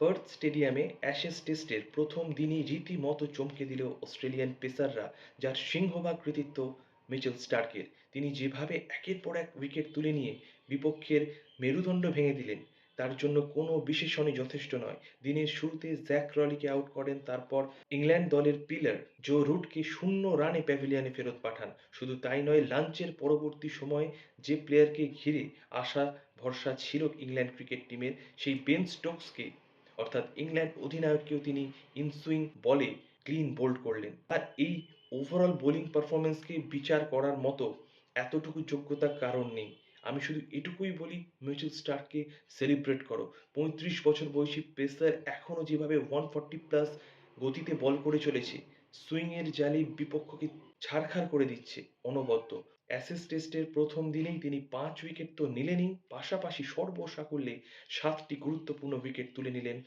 পার্থ স্টেডিয়ামে অ্যাশেজ টেস্টের প্রথম দিনই রীতিমতো চমকে দিল অস্ট্রেলিয়ান পেসাররা, যার সিংহভাগ কৃতিত্ব মিচেল স্টার্কের। তিনি যেভাবে একের পর এক উইকেট তুলে নিয়ে বিপক্ষের মেরুদণ্ড ভেঙে দিলেন, তার জন্য কোনো বিশেষণই যথেষ্ট নয়। দিনের শুরুতে জ্যাক রলিকে আউট করেন, তারপর ইংল্যান্ড দলের পিলার জো রুটকে শূন্য রানে প্যাভিলিয়নে ফেরত পাঠান। শুধু তাই নয়, লাঞ্চের পরবর্তী সময়ে যে প্লেয়ারকে ঘিরে আশা ভরসা ছিল ইংল্যান্ড ক্রিকেট টিমের, সেই বেন স্টোকসকে অর্থাৎ ইংল্যান্ড অধিনায়ককেও তিনি ইনসুইং বলে ক্লিন বোল্ড করলেন। আর এই ওভারঅল বোলিং পারফরমেন্সকে বিচার করার মতো এতটুকু যোগ্যতার কারণ নেই। আমি শুধু এটুকুই বলি, মিচেল স্টার্ককে সেলিব্রেট করো। পঁয়ত্রিশ বছর বয়সী পেসার এখনও যেভাবে ওয়ান ফর্টি প্লাস গতিতে বল করে চলেছে সুইংয়ের জালে বিপক্ষকে ছাড়খাড় করে দিচ্ছে, অনবদ্য। অ্যাসেস টেস্টের প্রথম দিনেই তিনি পাঁচ উইকেট তো নিলেনই, পাশাপাশি সর্বসাকুল্যে সাতটি গুরুত্বপূর্ণ উইকেট তুলে নিলেন।